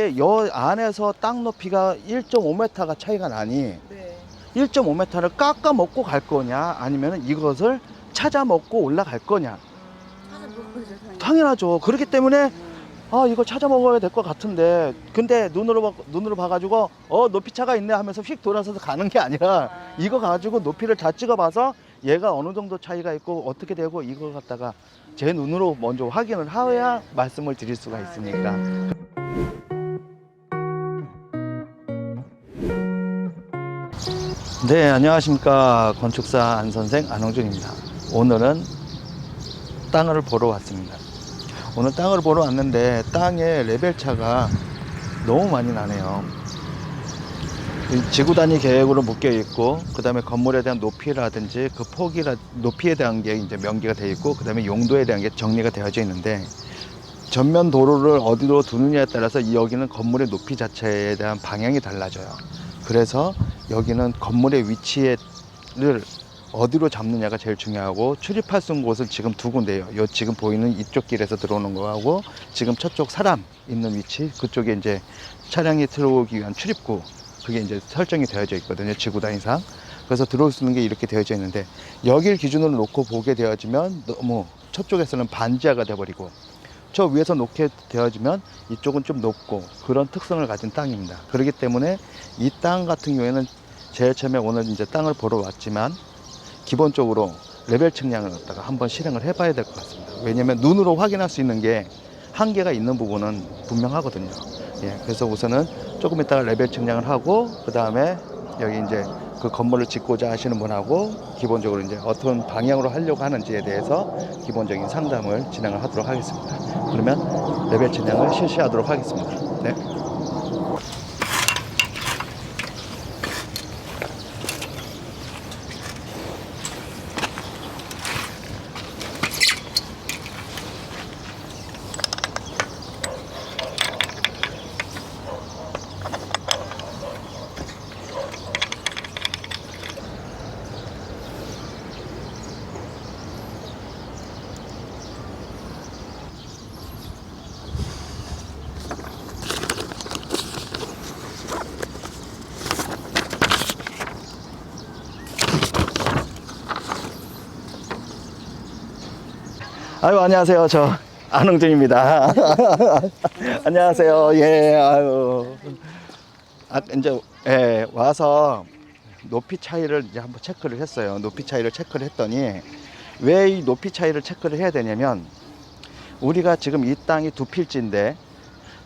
얘의 여 안에서 땅 높이가 1.5m가 차이가 나니 네. 1.5m를 깎아 먹고 갈 거냐 아니면 이것을 찾아 먹고 올라갈 거냐. 당연하죠 그렇기 때문에 음. 아 이거 찾아 먹어야 될 것 같은데 근데 눈으로 봐- 눈으로 봐가지고 어 높이 차가 있네 하면서 휙 돌아서서 가는 게 아니라 아. 이거 가지고 높이를 다 찍어봐서 얘가 어느 정도 차이가 있고 어떻게 되고 이걸 갖다가 제 눈으로 먼저 확인을 하여야 말씀을 드릴 수가 있으니까 네 안녕하십니까. 건축사 안 선생 안홍준입니다. 오늘은 땅을 보러 왔습니다. 오늘 땅을 보러 왔는데 땅의 레벨 차가 너무 많이 나네요. 이 지구 단위 계획으로 묶여 있고 그 다음에 건물에 대한 높이라든지 그 폭이라 높이에 대한 게 이제 명기가 되어 있고 그 다음에 용도에 대한 게 정리가 되어져 있는데 전면 도로를 어디로 두느냐에 따라서 이 여기는 건물의 높이 자체에 대한 방향이 달라져요. 그래서 여기는 건물의 위치를 어디로 잡느냐가 제일 중요하고 출입할 수 있는 곳을 지금 두 군데요. 요 지금 보이는 이쪽 길에서 들어오는 거하고 지금 저쪽 사람 있는 위치 그쪽에 이제 차량이 들어오기 위한 출입구 그게 이제 설정이 되어져 있거든요. 지구 단위상. 그래서 들어올 수 있는 게 이렇게 되어져 있는데 여길 기준으로 놓고 보게 되어지면 너무 저쪽에서는 반지하가 돼버리고 저 위에서 놓게 되어지면 이쪽은 좀 높고 그런 특성을 가진 땅입니다. 그렇기 때문에 이 땅 같은 경우에는 제일 처음에 오늘 이제 땅을 보러 왔지만 기본적으로 레벨 측량을 갖다가 한번 실행을 해봐야 될 것 같습니다. 왜냐하면 눈으로 확인할 수 있는 게 한계가 있는 부분은 분명하거든요. 예, 그래서 우선은 조금 이따가 레벨 측량을 하고 그 다음에 여기 이제 그 건물을 짓고자 하시는 분하고 기본적으로 이제 어떤 방향으로 하려고 하는지에 대해서 기본적인 상담을 진행을 하도록 하겠습니다. 그러면 레벨 측량을 실시하도록 하겠습니다. 네. 아유 안녕하세요. 저 안흥준입니다. 안녕하세요. 예 아유. 아 이제 예 와서 높이 차이를 이제 한번 체크를 했어요. 높이 차이를 체크를 했더니 왜 이 높이 차이를 체크를 해야 되냐면 우리가 지금 이 땅이 두 필지인데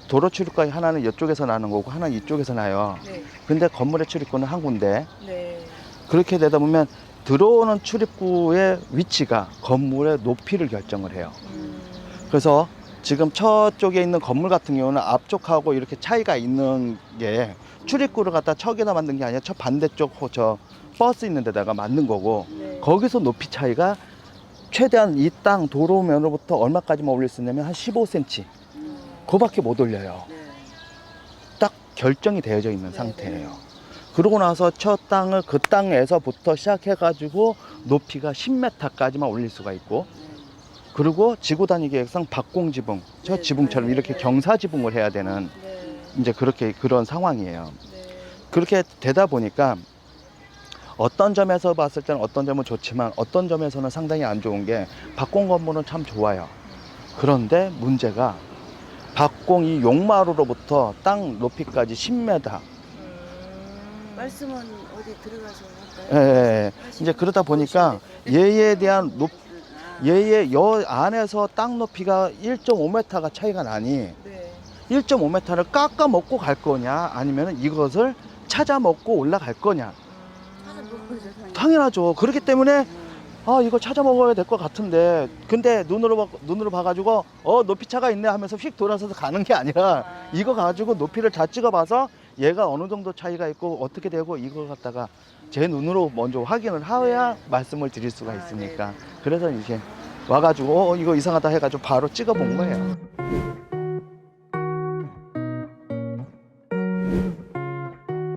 도로 출입구가 하나는 이쪽에서 나는 거고 하나는 이쪽에서 나요. 네. 근데 건물의 출입구는 한 군데. 네. 그렇게 되다 보면 들어오는 출입구의 위치가 건물의 높이를 결정을 해요. 음. 그래서 지금 저쪽에 있는 건물 같은 경우는 앞쪽하고 이렇게 차이가 있는 게 출입구를 갖다 척에다 만든 게 아니라 저 반대쪽 호- 저 버스 있는 데다가 만든 거고 네. 거기서 높이 차이가 최대한 이 땅 도로면으로부터 얼마까지만 올릴 수 있냐면 한 15cm 음. 그밖에 못 올려요. 네. 딱 결정이 되어져 있는 네, 상태예요. 그러고 나서 첫 땅을 그 땅에서부터 시작해가지고 높이가 10m까지만 올릴 수가 있고 네. 그리고 지구 단위 계획상 박공 지붕 저 네, 지붕처럼 네, 이렇게 네. 경사 지붕을 해야 되는 네. 이제 그렇게 그런 상황이에요. 네. 그렇게 되다 보니까 어떤 점에서 봤을 때는 어떤 점은 좋지만 어떤 점에서는 상당히 안 좋은 게 박공 건물은 참 좋아요. 그런데 문제가 박공 이 용마루로부터 땅 높이까지 10m 음. 말씀은 어디 들어가서 예, 할까요? 예, 예. 이제 그러다 보니까 얘에 대한 높, 얘의 여 안에서 땅 높이가 1.5m가 차이가 나니 네. 1.5m를 깎아 먹고 갈 거냐 아니면 이것을 찾아 먹고 올라갈 거냐. 당연하죠 그렇기 때문에 음. 아 이거 찾아 먹어야 될 것 같은데 근데 눈으로 봐, 눈으로 봐가지고 어 높이 차가 있네 하면서 휙 돌아서서 가는 게 아니라 아. 이거 가지고 높이를 다 찍어봐서 얘가 어느 정도 차이가 있고 어떻게 되고 이걸 갖다가 제 눈으로 먼저 확인을 하여야 말씀을 드릴 수가 아, 있으니까 네. 그래서 이렇게 와가지고 어 이거 이상하다 해가지고 바로 찍어본 거예요.